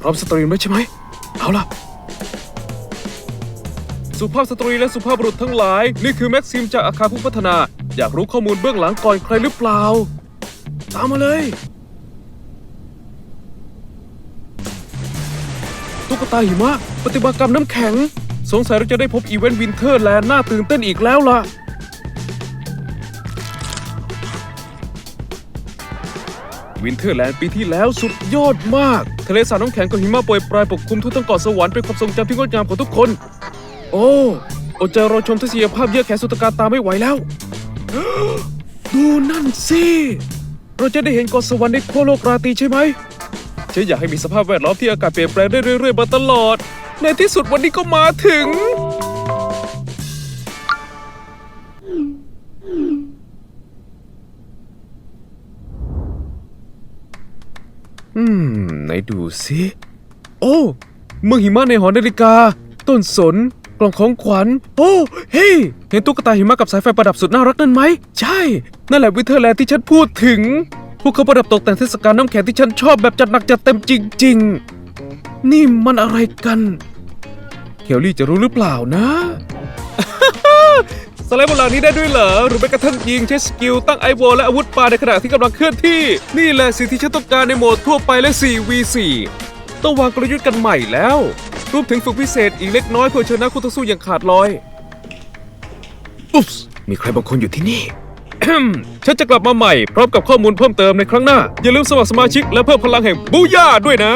พร้อมสตรีมแล้วใช่ไหม เอาล่ะ สุภาพสตรีและสุภาพบุรุษทั้งหลาย นี่คือแม็กซิมจากอาคารผู้พัฒนา อยากรู้ข้อมูลเบื้องหลังก่อนใครหรือเปล่า ตามมาเลย ตุ๊กตาหิมะ ปฏิบัติกรรมน้ำแข็ง สงสัยเราจะได้พบอีเวนต์วินเทอร์แลนด์น่าตื่นเต้นอีกแล้วล่ะ วินเทอร์แลนด์ปีที่แล้วสุดยอดมาก ทะเลสาบน้ำแข็งกับหิมะโปรยปลายปกคลุมทั่วทั้งเกาะสวรรค์เป็นความทรงจำที่งดงามของทุกคน โอ้อดใจรอชมทัศนียภาพเยอะแขนสุดตการตาไม่ไหวแล้ว ดูนั่นสิเราจะได้เห็นเกาะสวรรค์ในขั้วโลกราตรีใช่ไหมฉันอยากให้มีสภาพแวดล้อมที่อากาศเปลี่ยนแปลงได้เรื่อยๆมาตลอด ในที่สุดวันนี้ก็มาถึง อืม ไหนดูสิโอ้เมืองหิมะในหอนาฬิกา ต้นสน กล่องของขวัญ โอ้เฮ้เห็นตุ๊กตาหิมะกับสายไฟประดับสุดน่ารักนั่นไหม ใช่ นั่นแหละวิเทอร์แลนด์ที่ฉันพูดถึง พวกเขาประดับตกแต่งเทศกาลน้ำแข็งที่ฉันชอบแบบจัดหนักจัดเต็มจริง ๆ นี่มันอะไรกัน เคลลี่จะรู้หรือเปล่านะ สไลด์โบราณนี้ได้ด้วยเหรอ หรือแม้กระทั่งยิงใช้สกิลตั้งไอวอลและอาวุธปาในขณะที่กำลังเคลื่อนที่ นี่แหละสิ่งที่ฉันต้องการในโหมดทั่วไปและ 4v4 ต้องวางกลยุทธ์กันใหม่แล้วรวมถึงฝึกพิเศษอีกเล็กน้อยเพื่อชนะคู่ต่อสู้อย่างขาดลอย อุ๊ปส์มีใครบางคนอยู่ที่นี่ ฉันจะกลับมาใหม่พร้อมกับข้อมูลเพิ่มเติมในครั้งหน้า อย่าลืมสมัครสมาชิกและเพิ่มพลังแห่งบูย่าด้วยนะ